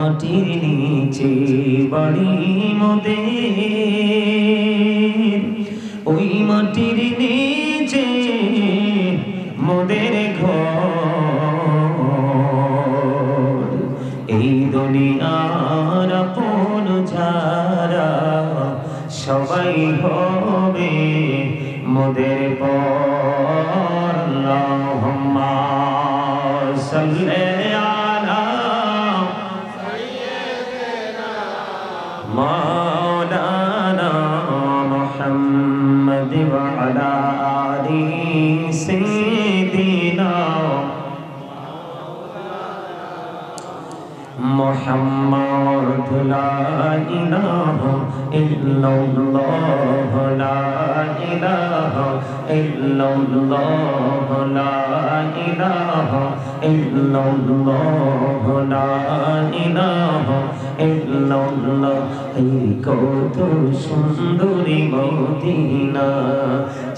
মাটির নিচে বাড়ি মোদের। ওই মাটির নিচে মোদের ঘর। ইল্লাল্লাহ লা ইলাহা ইল্লাল্লাহ, লা ইলাহা ইল্লাল্লাহ, লা ইলাহা ইল্লাল্লাহ। এই কত সুন্দরী মদিনা,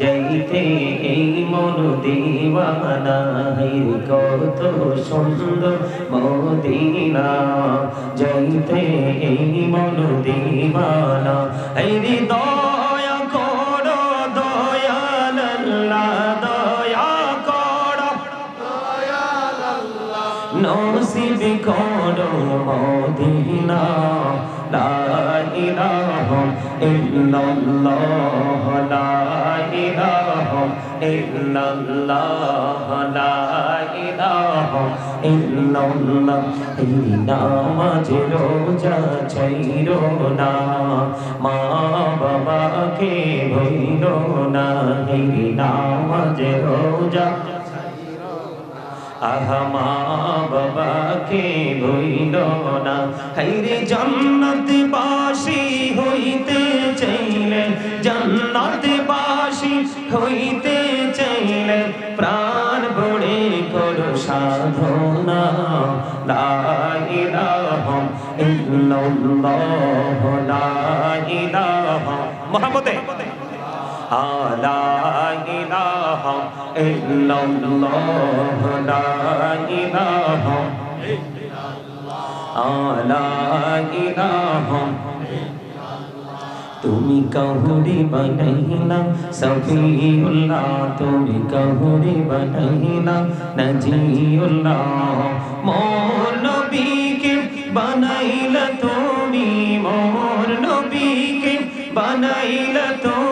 যাইতে এই মন দিওয়ানা। এই কত সুন্দর মদিনা, যাইতে এই মন দিওয়ানা। এই হৃদয় নসিব করো মদিনা, লা ইলাহা ইল্লাল্লাহ, লা ইলাহা ইল্লাল্লাহ, লা ইলাহা ইল্লাল্লাহ। এই নামাজ রোজা ছাইরো না, মা বাবাকে ভইলো না। এই নামাজ রোজা বাবাকে ভইল না। হাইরে জান্নাত বাসি হইতে চাইলে জান্নাত বাসি হইতে চাইলে প্রাণ বড়ে করো সাধনা। লা ইল্লাল্লাহ, লা ইলাহা। লা ইলাহা ইল্লাল্লাহ, লা ইলাহা ইল্লাল্লাহ। লা ইলাহা তুমি কাহুরি বানাইলা, সফিউল্লাহ, তুমি কাহুরি বানাইলা, নাজিউল্লাহ। মোর নবীকে বানাইলা তুমি, মোর নবীকে বানাইলা তুমি।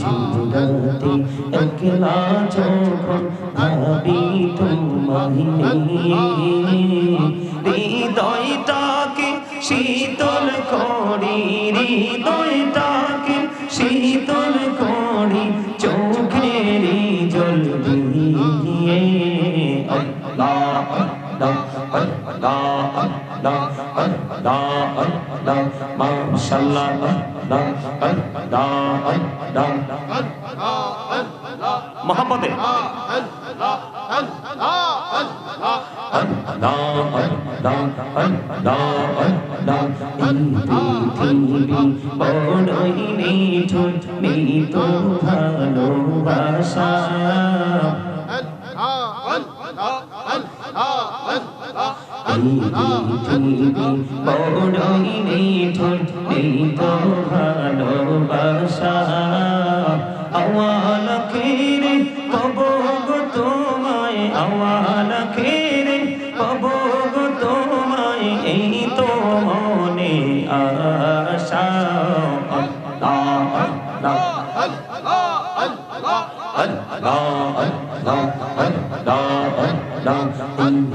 জিন্দতে একলা যখন ভাবি তোমায় নিয়ে হৃদয়টাকে শীতল করি হৃদয়টাকে শীতল করি চোখের জল দিয়ে আল্লাহ আল্লাহ আল্লাহ আল্লাহ আল্লাহ da mashallah da da da da mohabbatte বড়ই মিঠুন মিঠু ভালোবাসা বড়ই মিঠুর এই তো ভালোবাসা আওয়াল কে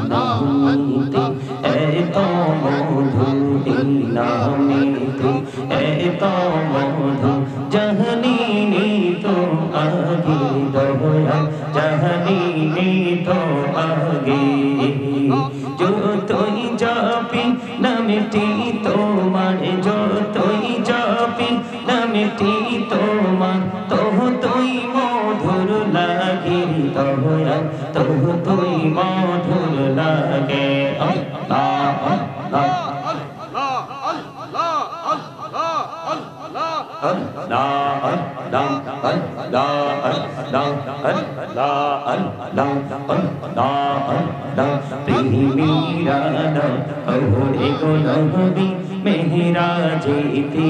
নামিতে এত মধু নামিতে এত মধু জহনী তো আগে দয়া জহনী মধুর লাগে আল্লাহ আল্লাহ Allah, Allah, Allah, Allah, Allah, Allah, প্রেমীরানা ওরে গো নবী মেহরা যেতে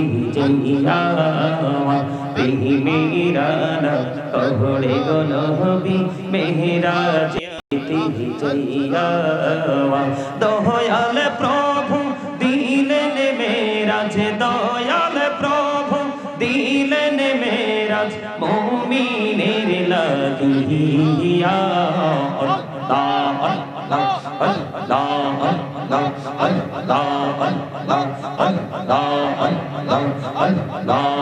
দয়াল প্রভু দিলেন মেরাজ। দয়াল প্রভু দিলেন মেরাজ। মুমিনের লাগিয়া আল্লাহ আল্লাহ আল্লাহ আল্লাহ আল্লাহ আল্লাহ আল্লাহ আল্লাহ আল্লাহ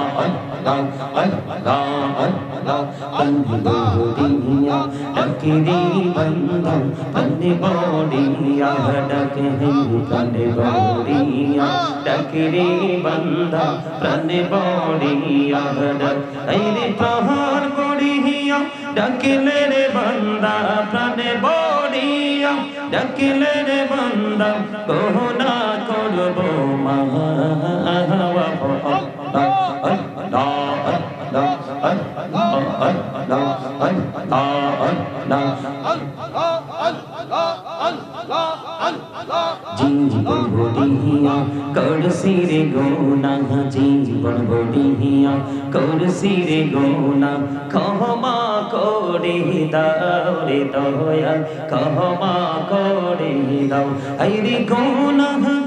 আল্লাহ আল্লাহ बंदा बंदोड़िया डकरी बंदा बंदोड़िया डकरी बंदोड़िया डकरी बंदा बंदोड़िया डकरी प्रहार गोड़िया डकले रे बंदा प्राणे बोड़िया डकले रे बंदा कोहना करबो महा জীবন বড়িয়া করছি রে গোনা, জীবন বড়িয়া করছি রে গোনা ক্ষমা করে দাও রে দয়া ক্ষমা করে দাও। আই রে গোনা।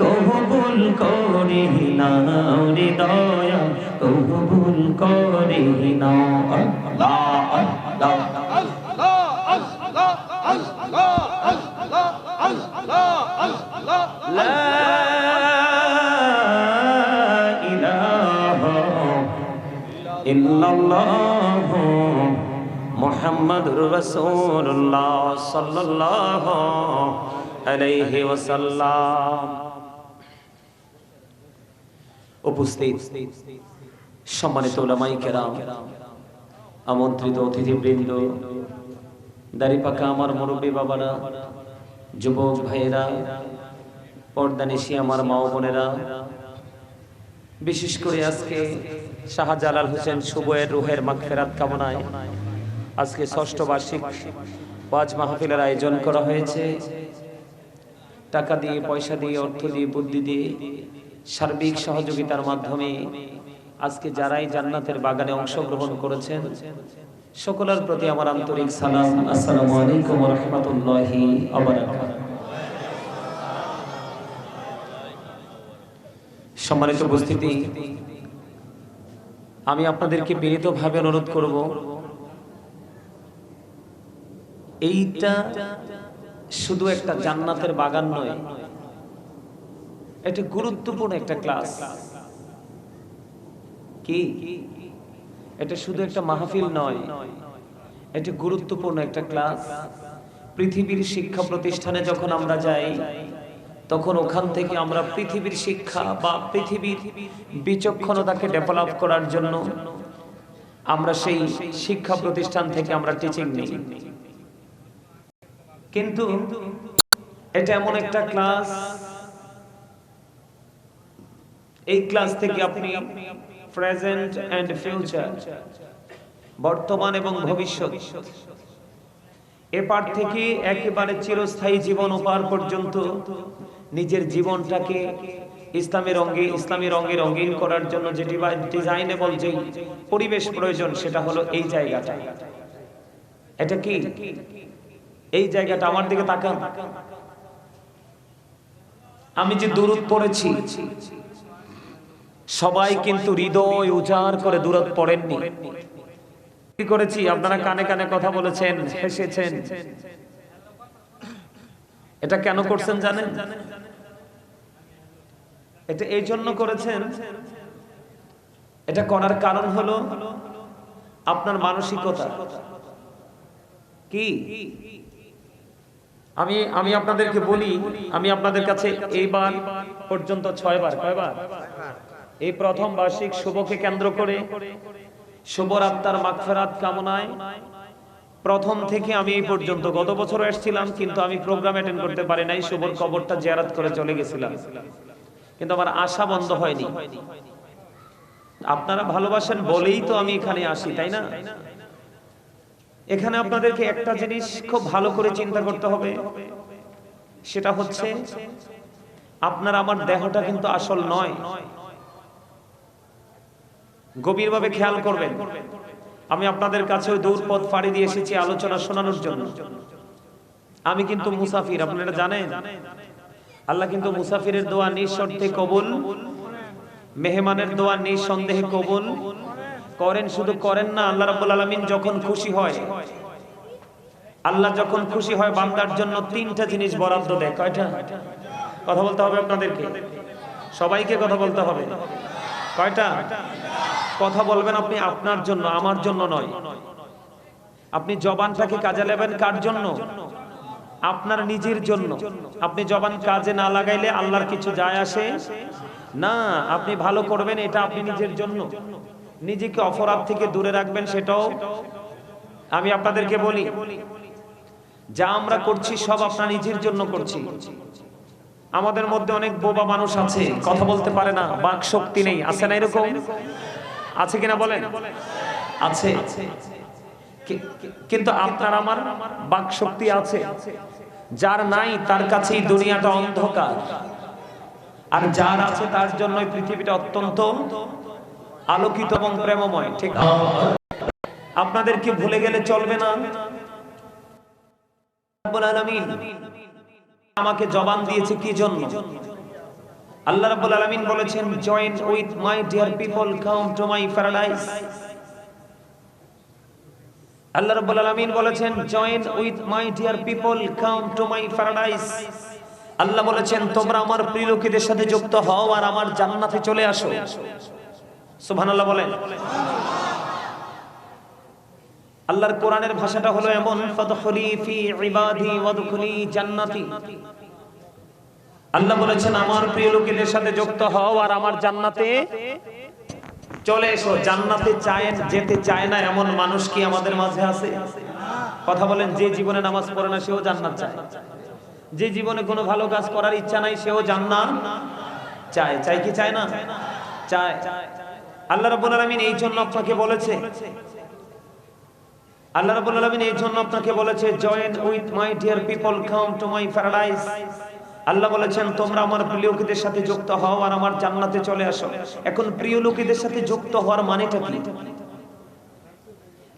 কবুল করে নাও রে দয়া কবুল করে নাও আল্লাহ আল্লাহ لا إله إلا الله محمد رسول الله صلى الله আলাইহি ওয়াসাল্লাম। উপস্থিত সম্মানিত ওলামাই কেরাম, আমন্ত্রিত অতিথিবৃন্দ, দাড়িপাকা আমার মুরব্বী বাবারা, যুবক ভাইয়েরা পর্দানিশি আমার মা বোনেরা, বিশেষ করে আজকে শাহজালাল হোসেন সুবয়ের রুহের মাগফেরাত কামনায় আজকে ষষ্ঠ বার্ষিক পাঁচ মাহফিলের আয়োজন করা হয়েছে। টাকা দিয়ে, পয়সা দিয়ে, অর্থ দিয়ে, বুদ্ধি দিয়ে সার্বিক সহযোগিতার মাধ্যমে আজকে যারাই জান্নাতের বাগানে অংশগ্রহণ করেছেন, সকলের প্রতি আমার আন্তরিক সালাম। আসসালামু আলাইকুম রাহমাতুল্লাহি সম্মানিত উপস্থিতি, আমি আপনাদেরকে বিনীতভাবে অনুরোধ করব, এইটা শুধু একটা জান্নাতের বাগান নয়, এটা গুরুত্বপূর্ণ একটা ক্লাস কি? এটা শুধু একটা মাহফিল নয়, এটা গুরুত্বপূর্ণ একটা ক্লাস পৃথিবীর শিক্ষা প্রতিষ্ঠানে যখন আমরা যাই, তখন ওখান থেকে আমরা পৃথিবীর শিক্ষা বা পৃথিবীর বিচক্ষণতাকে ডেভেলপ করার জন্য আমরা সেই শিক্ষা প্রতিষ্ঠান থেকে আমরা টিচিং নিই। কিন্তু এটা এমন একটা ক্লাস এই ক্লাস থেকে আপনি প্রেজেন্ট এন্ড ফিউচার বর্তমান এবং ভবিষ্যৎ, এপার থেকে একেবারে চিরস্থায়ী জীবন উপার পর্যন্ত নিজের জীবনটাকে ইসলামের রঙে, ইসলামী রঙে রঙিন করার জন্য যে ডিজাইনেবল যে পরিবেশ প্রয়োজন সেটা হলো এই জায়গাটা। এটা কি? এই জায়গাটা আমার দিকে তাকান। আমি যে দূরত পড়েছি, সবাই কিন্তু হৃদয় উজাড় করে দূরত পড়েননি। কি করেছি? আপনারা কানে কানে কথা বলেছেন, হেসেছেন। এটা কেন করছেন জানেন? এটা এই জন্য করেছেন, এটা করার কারণ হলো আপনার মানসিকতা। কি? আমি আমি আপনাদেরকে বলি, আমি আপনাদের কাছে এইবার পর্যন্ত ছয়বার, কয়বার? এই প্রথম বার্ষিক শুভকে কেন্দ্র করে শুভর আত্মার মাগফেরাত কামনায় প্রথম থেকে আমি এই পর্যন্ত গত বছর এসেছিলাম, কিন্তু আমি প্রোগ্রাম অ্যাটেন্ড করতে পারি নাই, শুভর কবরটা জিয়ারাত করে চলে গেছিলাম। কিন্তু আমার আশা বন্ধ হয়নি। আপনারা ভালোবাসেন বলেই তো আমি এখানে আসি, তাই না? এখানে আপনাদেরকে একটা জিনিস খুব ভালো করে চিন্তা করতে হবে। সেটা হচ্ছে, আপনার আমার দেহটা কিন্তু আসল নয়। গভীরভাবে খেয়াল করবেন। আমি আপনাদের কাছে দূর পথ ফাড়ি দিয়ে এসেছি আলোচনা শোনানোর জন্য। আমি কিন্তু মুসাফির, আপনারা জানেন? আল্লাহ কিন্তু মুসাফিরের দোয়া নিঃশর্তে কবুল, মেহমানের দোয়া নিঃসন্দেহে কবুল। করেন, শুধু করেন না, আল্লাহ রাব্বুল আলামিন যখন খুশি হয়, আল্লাহ যখন খুশি হয় বান্দার জন্য তিনটা জিনিস বরাদ্দ দেয়। কয়টা? কথা বলতে হবে আপনাদেরকে। সবাইকে কথা বলতে হবে। কয়টা? কথা বলবেন আপনি আপনার জন্য, আমার জন্য নয়। আপনি জবানটাকে কাজে নেবেন কার জন্য? আপনার নিজের জন্য। আপনি জবান কাজে না লাগাইলে আল্লাহর কিছু যায় আসে না। আপনি ভালো করবেন, এটা আপনি নিজের জন্য। নিজেকে অপরাধ থেকে দূরে রাখবেন সেটাও আমি আপনাদেরকে বলি। যা আমরা করছি, সব আপনার নিজের জন্য করছি। আমাদের মধ্যে অনেক বোবা মানুষ আছে, কথা বলতে পারে না, বাক শক্তি নেই, আছে না এরকম? আছে কিনা বলেন? আছে। কিন্তু আপনার আমার বাক শক্তি আছে। যার নাই, তার কাছে দুনিয়াটা অন্ধকার। আর যার আছে, তার জন্য এই পৃথিবীটা অত্যন্ত আলোকিত এবং প্রেমময়, ঠিক? আপনাদেরকে ভুলে গেলে চলবে না? আমাকে জবান দিয়েছে কি জন্য? আল্লাহ রাব্বুল আলামিন বলেছেন join with my dear people come to my paradise আল্লাহ রাব্বুল আলামিন বলেছেন join with my dear people come to my paradise আল্লাহ বলেছেন, তোমরা আমার প্রিয় লোকেদের সাথে যুক্ত হও আর আমার জান্নাতে চলে আসো। সুবহানাল্লাহ বলেন। আল্লাহর কোরআনের ভাষাটা হলো এমন জান্নাতি। আল্লাহ বলেছেন, আমার প্রিয় লোকেদের সাথে যুক্ত হও আর আমার জান্নাতে চলে এসো। জান্নাতে চায় যেতে চায় না এমন মানুষ কি আমাদের মাঝে আছে? কথা বলেন, যে জীবনে নামাজ পড়ে না, সেও জান্নাত চায়। যে জীবনে কোনো ভালো কাজ করার ইচ্ছা নাই, সেও জান্নাত চায়। চায় কি চায় না? চায়। আল্লাহ রাব্বুল আলামিন এই জন্য আপনাকে বলেছে। আল্লাহ রাব্বুল আলামিন এই জন্য আপনাকে বলেছে join with my dear people come to my paradise আল্লাহ বলেছেন, তোমরা আমার প্রিয় লোকেদের সাথে যুক্ত হও আর আমার জান্নাতে চলে আসো। এখন প্রিয় লোকেদের সাথে যুক্ত হওয়ার মানেটা কি?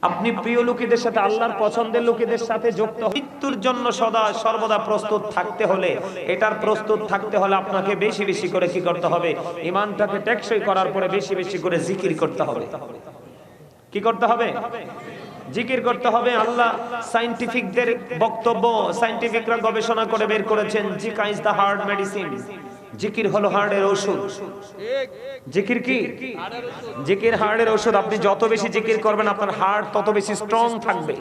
আপনি প্রিয় লোকেদের সাথে আল্লাহর পছন্দের লোকেদের সাথে যুক্ত মৃত্যুর জন্য সদা সর্বদা প্রস্তুত থাকতে হলে, এটার প্রস্তুত থাকতে হলে আপনাকে বেশি বেশি করে কি করতে হবে? ইমানটাকে টেকসই করার পরে বেশি বেশি করে জিকির করতে হবে। কি করতে হবে? জিকির করতে হবে। আল্লাহ সাইন্টিফিকদের বক্তব্য সাইন্টিফিকরা গবেষণা করে বের করেছেন জিকা ইজ দা হার্ড মেডিসিন। জিকির হলো হার্টের ঔষধ জিকির কি? জিকির হার্টের ঔষধ আপনি যত বেশি জিকির করবেন, আপনার হার্ট তত বেশি স্ট্রং থাকবে।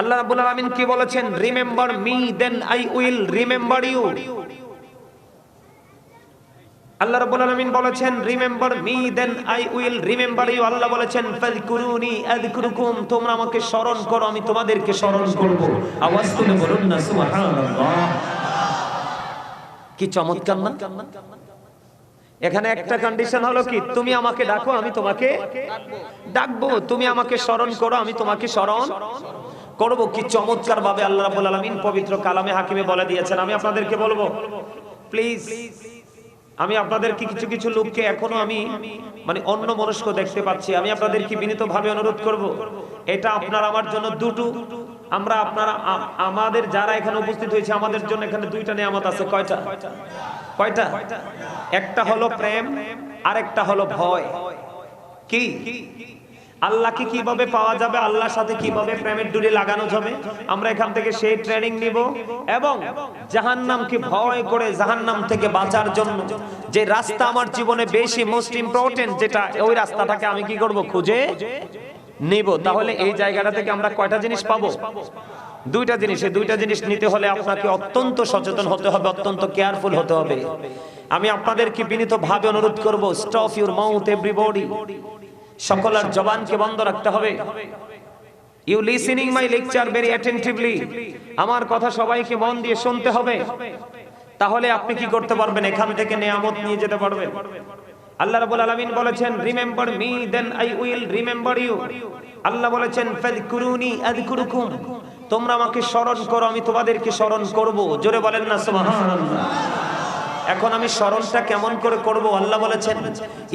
আল্লাহ রাব্বুল আলামিন কি বলেছেন? Remember me then I will remember you আল্লাহ রাব্বুল আলামিন বলেছেন remember me then I will remember you আল্লাহ বলেছেন, ফাযকুরুনি আযকুরুকুম, তোমরা আমাকে স্মরণ করো, আমি তোমাদেরকে স্মরণ করব। আওয়াজ তুলে বলুন না, সুবহানাল্লাহ। কি চমৎকার না? এখানে একটা কন্ডিশন হলো কি? তুমি আমাকে ডাকো আমি তোমাকে ডাকবো। তুমি আমাকে স্মরণ করো আমি তোমাকে স্মরণ করব কি চমৎকার ভাবে আল্লাহ রাব্বুল আলামিন পবিত্র কালামে হাকিমে বলে দিয়েছেন। আমি আপনাদেরকে বলব প্লিজ আমি আপনাদেরকে কিছু কিছু লোককে এখনও আমি মানে অন্য মনস্ক দেখতে পাচ্ছি। আমি আপনাদেরকে বিনীত ভাবে অনুরোধ করব। এটা আপনার আমার জন্য দুটো আমরা আপনারা আমাদের যারা এখানে উপস্থিত হয়েছে, আমাদের জন্য এখানে দুইটা নিয়ামত আছে। কয়টা? কয়টা? একটা হলো প্রেম, আরেকটা হলো ভয়। কি? আল্লাহকে কীভাবে পাওয়া যাবে? আল্লাহর সাথে কীভাবে প্রেমের ডুরি লাগানো যাবে? আমরা এখান থেকে সেই ট্রেনিং নিব এবং জাহান্নামকে ভয় করে জাহান্নাম থেকে বাঁচার জন্য যে রাস্তা আমার জীবনে বেশি মোস্ট ইম্পর্টেন্ট যেটা, ওই রাস্তাটাকে আমি কি করব? খুঁজে নিব। তাহলে এই জায়গাটা থেকে আমরা কয়টা জিনিস পাবো? দুইটা জিনিস। এই দুইটা জিনিস নিতে হলে আপনাকে অত্যন্ত সচেতন হতে হবে অত্যন্ত কেয়ারফুল হতে হবে। আমি আপনাদেরকে বিনীত ভাবে অনুরোধ করব স্টপ ইউর মাউথ এভরিবডি সকলের জবানকে বন্ধ রাখতে হবে। You listening my lecture very attentively আমার কথা সবাইকে মন দিয়ে শুনতে হবে। তাহলে আপনি কি করতে পারবেন? এখান থেকে নিয়ামত নিয়ে যেতে পারবেন। আল্লাহ রাব্বুল আলামিন বলেছেন remember me then I will remember you আল্লাহ বলেছেন ফাযকুরুনি আযকুরুকুম তোমরা আমাকে স্মরণ করো, আমি তোমাদেরকে স্মরণ করব। জোরে বলেন না, সুবহানাল্লাহ। এখন আমি স্মরণটা কেমন করে করব? আল্লাহ বলেছেন,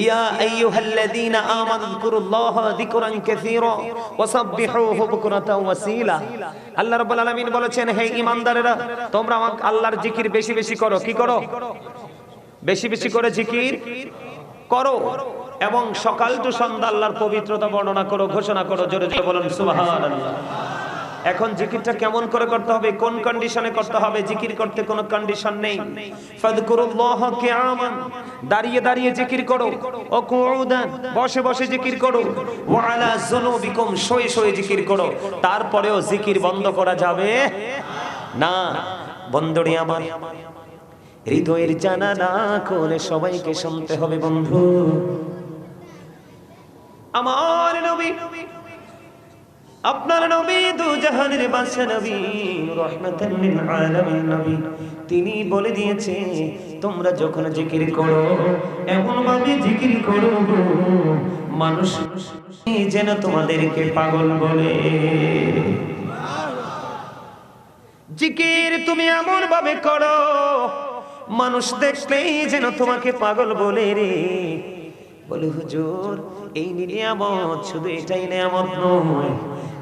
ইয়া আইয়ুহাল্লাযীনা আমানু যিকুরুল্লাহ যিকরান কাসীরা ওয়াসাব্বিহুহু বুকরাতাও ওয়াসীলা আল্লাহ রাব্বুল আলামিন বলেছেন, হে ঈমানদারেরা, তোমরা আমাকে আল্লাহর জিকির বেশি বেশি করো। কি করো? বেশি বেশি করে জিকির? করো এবং সকাল টু সন্ধ্যা আল্লাহর পবিত্রতা বর্ণনা করো, ঘোষণা করো, জোরে জোরে বলুন, সুবহানাল্লাহ। এখন জিকিরটা কেমন করে করতে হবে, কোন কন্ডিশনে করতে হবে, জিকির করতে কোনো কন্ডিশন নেই। ফাযকুরুল্লাহ কিয়ামান, দাঁড়িয়ে দাঁড়িয়ে জিকির করো। ও কুউদান বসে বসে জিকির করো। ওয়া আলা যুনুবিকুম, শুয়ে শুয়ে জিকির করো। তারপরেও জিকির বন্ধ করা যাবে না। বন্ধুরি আমার হৃদয়ের জানা না করে সবাইকে শুনতে হবে বন্ধু। আমার নবী, আপনার নবী, দু জাহানের বাদশা নবী রহমাতাল নবী, তিনি বলে দিয়েছে, তোমরা যখন জিকির করো এমন ভাবে জিকির করো, মানুষ যেন তোমাদেরকে পাগল বলে। জিকির তুমি এমন ভাবে করো মানুষ দেখলেই যেন তোমাকে পাগল বলে রে। বলে, হুজুর, এই নিয়ামত শুধু এটাই নিয়ামত নয়।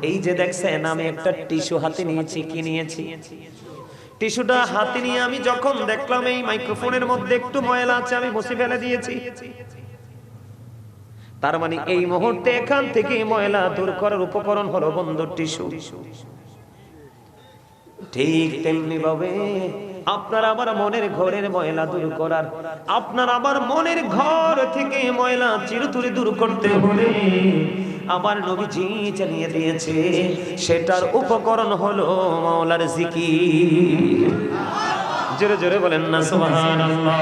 এই যে দেখছেন, আমি একটা টিস্যু হাতে নিয়েছি, কি নিয়েছি? টিস্যুটা হাতে নিয়ে আমি যখন দেখলাম এই মাইক্রোফোনের মধ্যে একটু ময়লা আছে, আমি বসে ফেলে দিয়েছি। তার মানে এই মুহূর্তে এখান থেকে ময়লা দূর করার উপকরণ হলো বন্ধু টিস্যু। ঠিক তেমনি ভাবে আপনার আমার মনের ঘরের ময়লা দূর করার, আপনার আমার মনের ঘর থেকে ময়লা চিরতুরি দূর করতে হলে আমার নবীজি চালিয়ে দিয়েছে, সেটার উপকরণ হলো মাওলার জিকির। জোরে জোরে বলেন না, সুবহানাল্লাহ।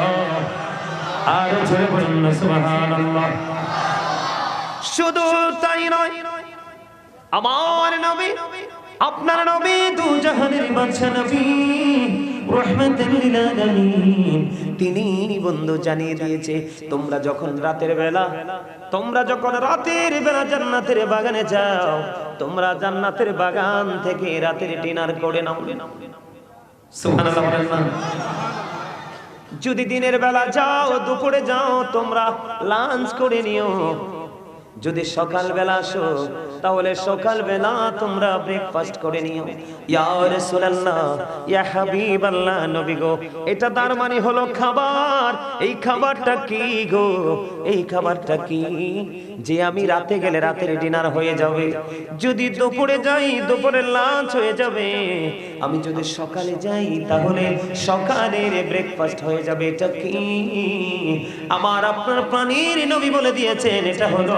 আর জোরে বলেন না, সুবহানাল্লাহ। শুধু তাই নয়, আমার নবী আপনার নবী দু জাহানের বাদশা নবী তিনি বন্ধু জানিয়ে দিয়েছে, তোমরা যখন রাতের বেলা, তোমরা যখন রাতের বেলা জান্নাতের বাগানে যাও, তোমরা জান্নাতের বাগান থেকে রাতের ডিনার করে নাও। যদি দিনের বেলা যাও, দুপুরে যাও, তোমরা লাঞ্চ করে নিও। যদি সকাল বেলা আসো, তাহলে সকাল বেলা তোমরা ব্রেকফাস্ট করে নিও। ইয়া রাসূলুল্লাহ, ইয়া হাবিবাল্লাহ, নবী গো, এটা তার মানে হলো খাবার। এই খাবারটা কি গো? এই খাবারটা কি? যে আমি রাতে গেলে রাতের ডিনার হয়ে যাবে। যদি দুপুরে যাই, দুপুরে লাঞ্চ হয়ে যাবে। আমি যদি সকালে যাই, তাহলে সকালের ব্রেকফাস্ট হয়ে যাবে। এটা কি? আমার আপনার প্রাণীর নবী বলে দিয়েছেন, এটা হলো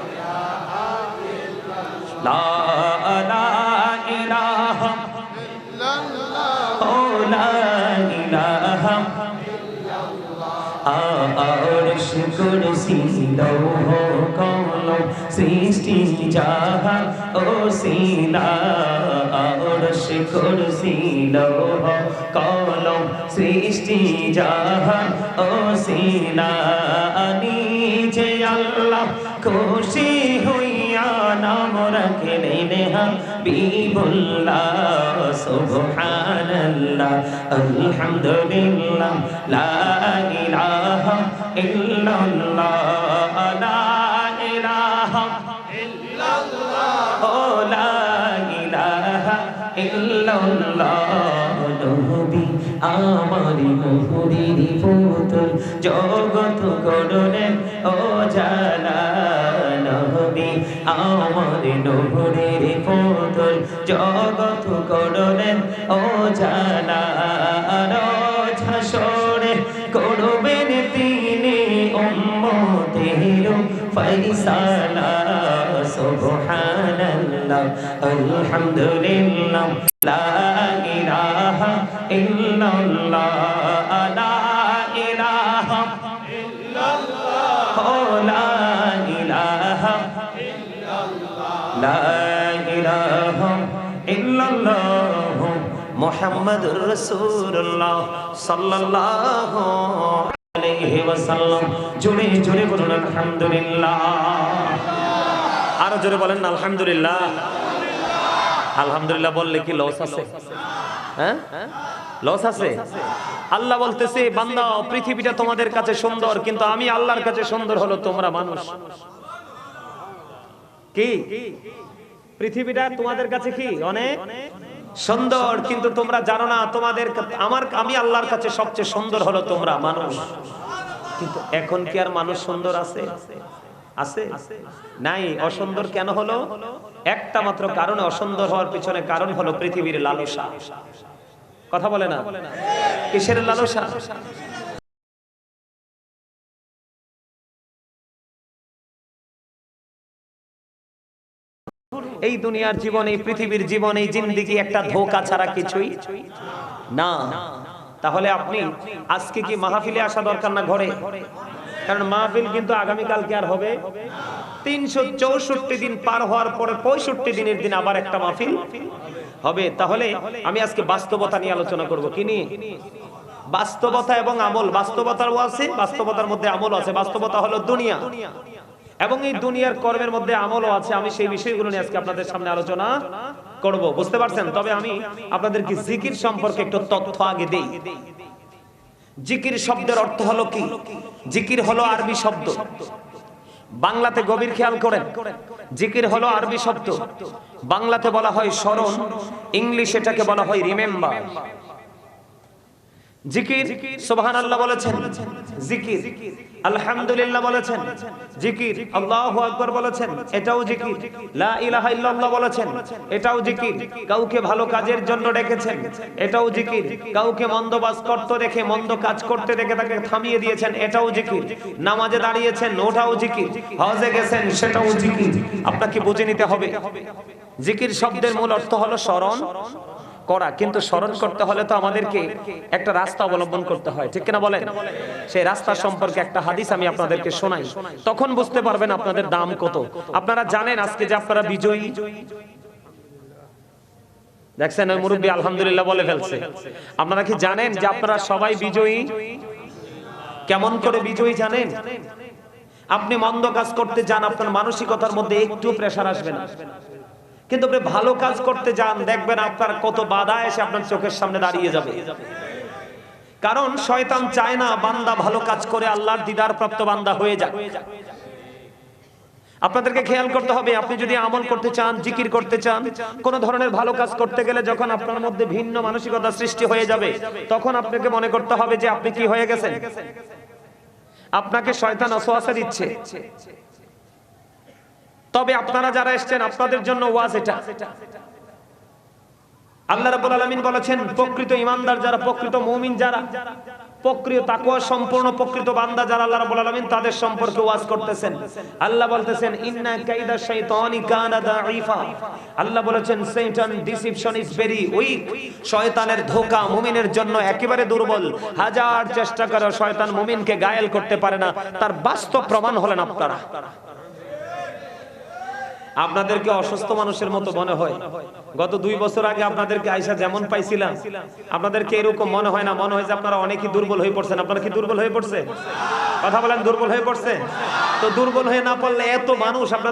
লা ইলাহা ও লা ইলাহা আরশ কুরসি লৌহ কলম সৃষ্টি জাহান ও সিনা আরশ কুরসি লৌহ কলম সৃষ্টি জাহান ও সিনা। খুশি হইয়া নাম রাখলেন হাবিবুল্লাহ সুবহানাল্লাহ, আলহামদুলিল্লাহ, লা ইলাহা ইল্লাল্লাহ, লা ইলাহা ও লা ইলাহা ইল্লাল্লাহ, নবী আমারি মোহরির পুতুল জগত করলেন ও নবী আমার নভুরের পুতুল জগত করলেন ও জালা ছাসরে করবেন তিনি উম্মতের ফাইসালা সুবহানাল্লাহ আলহামদুলিল্লাহ বলুন, আলহামদুলিল্লাহ। আরও জোরে বলেন, আলহামদুলিল্লাহ। আলহামদুলিল্লাহ বললে কি লস আছে? হ্যাঁ? লস আছে? আল্লাহ বলতেছে, বান্দা, পৃথিবীটা তোমাদের কাছে সুন্দর, কিন্তু আমি আল্লাহর কাছে সুন্দর হলো তোমরা মানুষ। কি? পৃথিবীটা তোমাদের কাছে কি? অনেক? সুন্দর, কিন্তু তোমরা জানো না, তোমাদের আমার আমি আল্লাহর কাছে সবচেয়ে সুন্দর হলো তোমরা মানুষ। কিন্তু এখন কি আর মানুষ সুন্দর আছে? আছে? নাই। অসুন্দর কেন হলো? একটা মাত্র কারণে অসুন্দর হওয়ার পিছনে কারণ হলো পৃথিবীর লালসা। কথা বলে না? কিসের লালসা? এই দুনিয়ার জীবন, এই পৃথিবীর জীবন, এই জিন্দিগি একটা ধোকা ছাড়া কিছুই না। তাহলে আপনি আজকে কি মাহফিলে আসা দরকার না ঘরে? কারণ মাহফিল কিন্তু আগামীকালকে আর হবে। তিনশো চৌষট্টি দিন পার হওয়ার পরে পঁয়ষট্টি দিনের দিন আবার একটা মাহফিল হবে। তাহলে আমি আজকে বাস্তবতা নিয়ে আলোচনা করব। কি নিয়ে? বাস্তবতা এবং আমল। বাস্তবতারও আছে, বাস্তবতার মধ্যে আমল আছে। বাস্তবতা হলো দুনিয়া। এবং এই দুনিয়ার কর্মের মধ্যে আমলও আছে। আমি সেই বিষয়গুলো নিয়ে আজকে আপনাদের সামনে আলোচনা করব। বুঝতে পারছেন? তবে আমি আপনাদেরকে জিকির সম্পর্কে একটু তথ্য আগে দেই। জিকির শব্দের অর্থ হলো কি? জিকির হলো আরবি শব্দ। বাংলাতে গভীর খেয়াল করেন। জিকির হলো আরবি শব্দ। বাংলাতে বলা হয় স্মরণ। ইংলিশ এটাকে বলা হয় রিমেম্বার। জিকির, সুবহানাল্লাহ বলেছেন, জিকির। আলহামদুলিল্লাহ বলেছেন। জিকির, আল্লাহু আকবার বলেছেন। এটাও জিকির। লা ইলাহা ইল্লাল্লাহ বলেছেন। এটাও জিকির। কাউকে ভালো কাজের জন্য ডেকেছেন। এটাও জিকির। কাউকে মন্দ বাস করতে রেখে, মন্দ কাজ করতে দেখে তাকে থামিয়ে দিয়েছেন। এটাও জিকির। নামাজে দাঁড়িয়েছেন, ওটাও জিকির। হজে গেছেন, সেটাও জিকির। আপনাকে বুঝে নিতে হবে। জিকির শব্দের মূল অর্থ হলো স্মরণ। করা কিন্তু স্মরণ করতে হলে তো আমাদেরকে একটা রাস্তা অবলম্বন করতে হয় ঠিক কিনা বলেন? সেই রাস্তা সম্পর্কে একটা হাদিস আমি আপনাদেরকে শোনাই। তখন বুঝতে পারবেন আপনাদের দাম কত। আপনারা জানেন আজকে যে আপনারা বিজয়ী। দেখছেন ওই মুরব্বী আলহামদুলিল্লাহ বলে ফেলছে। আপনারা কি জানেন যে আপনারা সবাই বিজয়ী? কেমন করে বিজয়ী জানেন? আপনি মন্দ কাজ করতে যান আপনার মানসিকতার মধ্যে একটু প্রেসার আসবে না। কিন্তু আপনি ভালো কাজ করতে যান, দেখবেন আপনার কত বাধা এসে আপনার চোখের সামনে দাঁড়িয়ে যাবে। কারণ শয়তান চায় না বান্দা ভালো কাজ করে, আল্লাহর দিদার প্রাপ্ত বান্দা হয়ে যাক। আপনাদেরকে খেয়াল করতে হবে, আপনি যদি আমল করতে চান, জিকির করতে চান, কোন ধরনের ভালো কাজ করতে গেলে যখন আপনার মধ্যে ভিন্ন মানসিকতা সৃষ্টি হয়ে যাবে, তখন আপনাকে মনে করতে হবে যে আপনি কি হয়ে গেছেন। আপনাকে শয়তান অসোয়াশা দিচ্ছে। তবে আপনারা যারা এসছেন, আপনাদের জন্য ওয়াজ এটা। আল্লাহ রাব্বুল আলামিন বলেছেন, প্রকৃত ইমানদার যারা, প্রকৃত মুমিন যারা, প্রকৃত তাকওয়া সম্পূর্ণ প্রকৃত বান্দা যারা, আল্লাহ রাব্বুল আলামিন তাদের সম্পর্কে ওয়াজ করতেছেন। আল্লাহ বলতেছেন, ইন্না কাইদা শাইতানি কানা দাঈফা। আল্লাহ বলেছেন, শয়তান ডিসিপশন ইজ ভেরি উইক। শয়তানের ধোঁকা মুমিনের জন্য একেবারে দুর্বল। হাজার চেষ্টা করে শয়তান মুমিনকে গায়েল করতে পারে না। তার বাস্তব প্রমাণ হলেন আপনারা। আপনাদেরকে অসুস্থ মানুষের মতো মনে হয়। গত দুই বছর আগে আপনাদেরকে আইসা যেমন পাইছিলাম, আপনাদেরকে এরকম মনে হয় না। মনে হয় যে আপনারা অনেকই দুর্বল হয়ে পড়ছেন। আপনারা কি দুর্বল হয়ে পড়ছে? কথা বলেন, দুর্বল হয়ে পড়ছে? তো দুর্বল হয়ে না পড়লে এত মানুষ আপনাদের